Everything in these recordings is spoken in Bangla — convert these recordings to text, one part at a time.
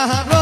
Ajá.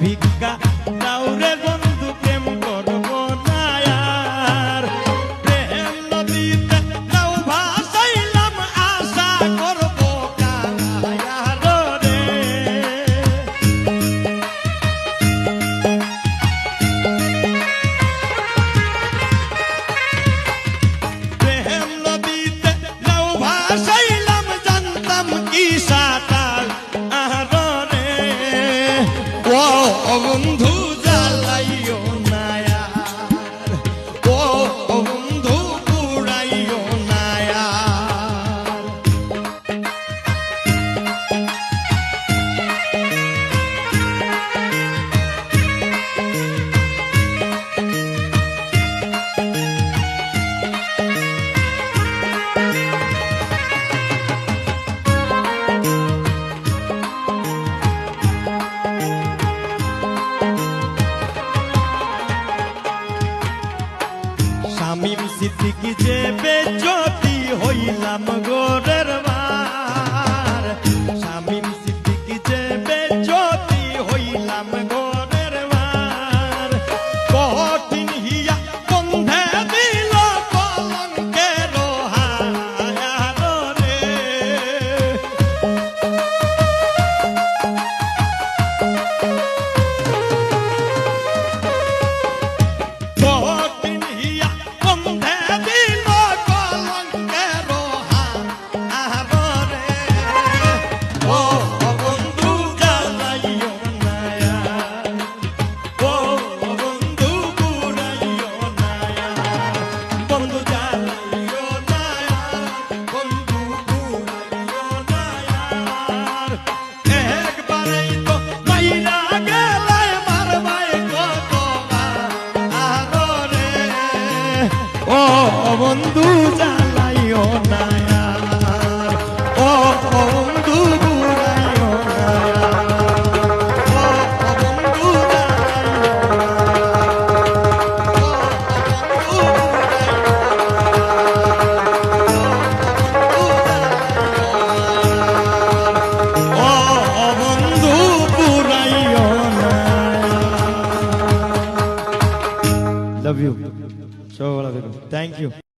भिक्का। শামিম সিদ্দিকি যে বেচতি হইলাম গোরের Thank you.